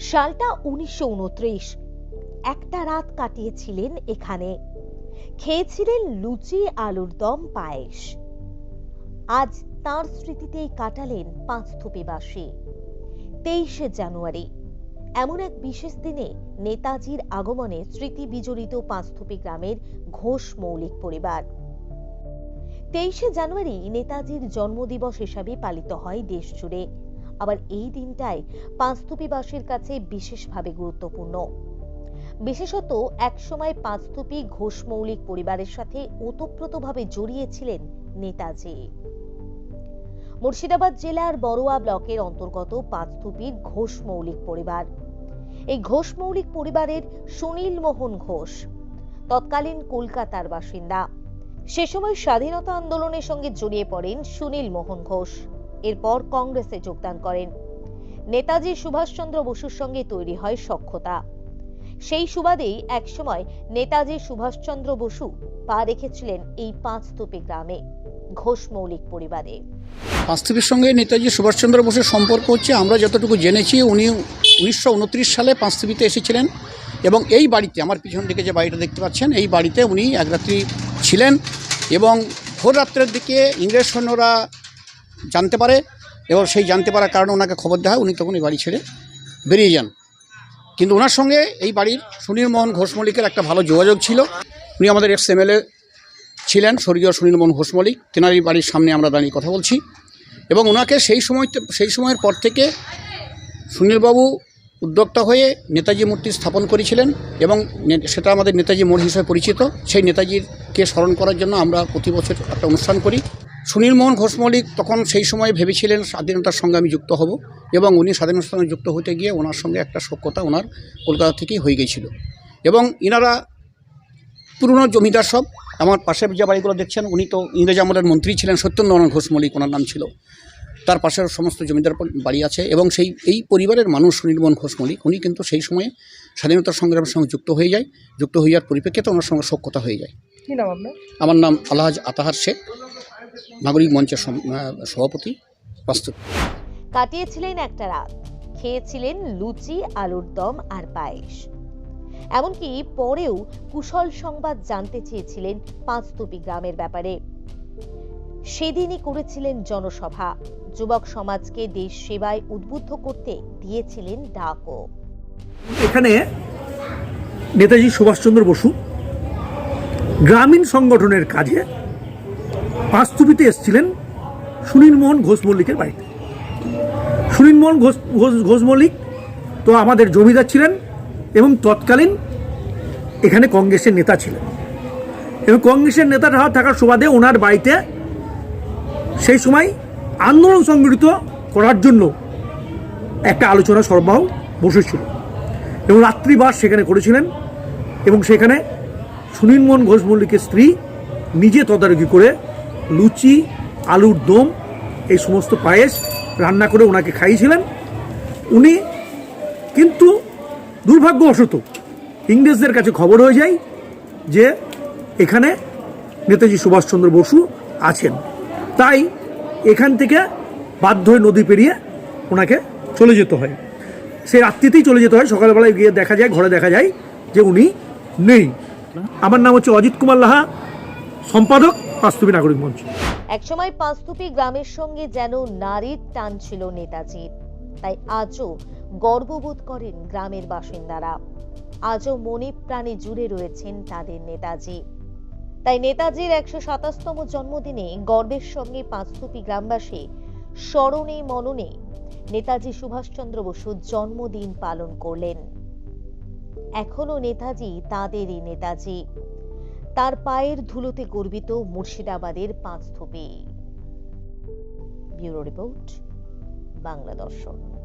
সালটা উনিশশো উনত্রিশ। একটা রাত কাটিয়েছিলেন এখানে। খেয়েছিলেন লুচি, আলুর দম, পায়েস। আজ তার স্মৃতিতেই কাটালেন পাঁচথুপিবাসী তেইশে জানুয়ারি, এমন এক বিশেষ দিনে নেতাজির আগমনে স্মৃতি বিজড়িত পাঁচথুপি গ্রামের ঘোষ মৌলিক পরিবার। তেইশে জানুয়ারি নেতাজির জন্মদিবস হিসাবে পালিত হয় দেশ জুড়ে আবার এই দিনটাই পাঁচথুপিবাসীর কাছে বিশেষভাবে গুরুত্বপূর্ণ। বিশেষত একসময় পাঁচথুপি ঘোষ মৌলিক পরিবারের সাথে ওতপ্রোতভাবে জড়িয়েছিলেন নেতাজি। মুর্শিদাবাদ জেলার বড়ুয়া ব্লকের অন্তর্গত পাঁচথুপির ঘোষ মৌলিক পরিবার। এই ঘোষ মৌলিক পরিবারের সুনীল মোহন ঘোষ, তৎকালীন কলকাতার বাসিন্দা। সে সময় স্বাধীনতা আন্দোলনের সঙ্গে জড়িয়ে পড়েন সুনীল মোহন ঘোষ। এরপর কংগ্রেসে যোগদান করেন। নেতাজি সুভাষচন্দ্র বসুর সঙ্গে তৈরি হয় সখ্যতা। সেই সুবাদেই একসময় নেতাজি সুভাষচন্দ্র বসু পা রেখেছিলেন এই পাঁচতোপে গ্রামে, ঘোষ মৌলিক পরিবারে। পাঁচথিপের সঙ্গে নেতাজি সুভাষচন্দ্র বসুর সম্পর্ক হচ্ছে, আমরা যতটুকু জেনেছি, উনি উনিশশো উনত্রিশ সালে পাঁচথিপিতে এসেছিলেন এবং এই বাড়িতে, আমার পিছন দিকে যে বাড়িটা দেখতে পাচ্ছেন, এই বাড়িতে উনি এক রাত্রি ছিলেন এবং ভোর রাত্রের দিকে ইংরেজ সৈন্যরা জানতে পারে এবং সেই জানতে পারার কারণে ওনাকে খবর দেওয়া উনি তখন এই বাড়ি ছেড়ে বেরিয়ে যান। কিন্তু ওনার সঙ্গে এই বাড়ির সুনীল মোহন ঘোষ মল্লিকের একটা ভালো যোগাযোগ ছিল। উনি আমাদের এক্স এমএলএ ছিলেন, স্বর্গীয় সুনীল মোহন ঘোষ মল্লিক। তেনারই বাড়ির সামনে আমরা দাঁড়িয়ে কথা বলছি। এবং ওনাকে সেই সময় সেই সময়ের পর থেকে সুনীলবাবু উদ্যোক্তা হয়ে নেতাজি মূর্তি স্থাপন করেছিলেন এবং সেটা আমাদের নেতাজি মোড় হিসেবে পরিচিত। সেই নেতাজিরকে স্মরণ করার জন্য আমরা প্রতি বছর একটা অনুষ্ঠান করি। সুনীল মোহন ঘোষ মল্লিক তখন সেই সময় ভেবেছিলেন স্বাধীনতার সঙ্গে আমি যুক্ত হব এবং উনি স্বাধীনতার সঙ্গে যুক্ত হতে গিয়ে ওনার সঙ্গে একটা সখ্যতা ওনার কলকাতা থেকেই হয়ে গিয়েছিল। এবং ইনারা পুরনো জমিদার সব আমার পাশে যে বাড়িগুলো দেখছেন উনি তো ইংরেজ আমলের মন্ত্রী ছিলেন সত্যেন্দ্রনারায়ণ ঘোষ মল্লিক ওনার নাম ছিল। তার পাশের সমস্ত জমিদার বাড়ি আছে এবং সেই এই পরিবারের মানুষ সুনীলমোহন ঘোষ মল্লিক উনি কিন্তু সেই সময়ে স্বাধীনতা সংগ্রামের সঙ্গে যুক্ত হয়ে যায় যুক্ত হয়ে যাওয়ার পরিপ্রেক্ষিতে ওনার সঙ্গে সখ্যতা হয়ে যায়। কি নাম আপনার? আমার নাম আলহাজ আতাহার শেখ। নাগরিক মঞ্চের সভাপতি বাস্তব। কাটিয়েছিলেন একটা রাত খেয়েছিলেন লুচি আলুর দম আর পায়েস। এমনকি পরেও কুশল সংবাদ জানতে চেয়েছিলেন পাঁচতুপি গ্রামের ব্যাপারে। সেদিনই করেছিলেন জনসভা। যুবক সমাজকে দেশ সেবায় উদ্বুদ্ধ করতে দিয়েছিলেন ডাকও। এখানে নেতাজি সুভাষচন্দ্র বসু গ্রামীণ সংগঠনের কাজে পাঁচতুবিতে এসেছিলেন সুনীল মোহন ঘোষ মল্লিকের বাড়িতে। সুনীল মোহন ঘোষ, ঘোষ- ঘোষ মল্লিক তো আমাদের জমিদার ছিলেন এবং তৎকালীন এখানে কংগ্রেসের নেতা ছিলেন। এবং কংগ্রেসের নেতা থাকা- থাকার সুবাদে ওনার বাড়িতে সেই সময় আন্দোলন সংগঠিত করার জন্য একটা আলোচনা সরবরাহ বসেছিল এবং রাত্রিবাস সেখানে করেছিলেন এবং সেখানে সুনীল মোহন ঘোষ মল্লিকের স্ত্রী নিজে তদারকি করে লুচি, আলুর দম, এই সমস্ত পায়েস রান্না করে ওনাকে খাইয়েছিলেন। উনি কিন্তু দুর্ভাগ্যবশত ইংরেজদের কাছে খবর হয়ে যায় যে এখানে নেতাজি সুভাষচন্দ্র বসু আছেন। তাই এখান থেকে বাধ্য হয়ে নদী পেরিয়ে ওনাকে চলে যেতে হয়। সে রাত্রিতেই চলে যেতে হয়। সকালবেলায় গিয়ে দেখা যায়, ঘরে দেখা যায় যে উনি নেই। আমার নাম হচ্ছে অজিত কুমার লাহা, সম্পাদক। বাস্তবী নাগরিক মঞ্চ। একসময় পাঁচতুপি গ্রামের সঙ্গে যেন নারীর টান ছিল নেতাজির। তাই আজও গর্ববোধ করেন গ্রামের বাসিন্দারা। আজও মনে প্রাণে জুড়ে রয়েছেন তাদের নেতাজি। তাই নেতাজির একশো সাতাশতম জন্মদিনে গর্বের সঙ্গে পাঁচতুপি গ্রামবাসী স্মরণে মননে নেতাজি সুভাষচন্দ্র বসুর জন্মদিন পালন করলেন। এখনও নেতাজি তাঁদেরই নেতাজি। তার পায়ের ধুলোতে গর্বিত মুর্শিদাবাদের পাঁচ থোপে। ব্যুরো রিপোর্ট বাংলা দর্শন।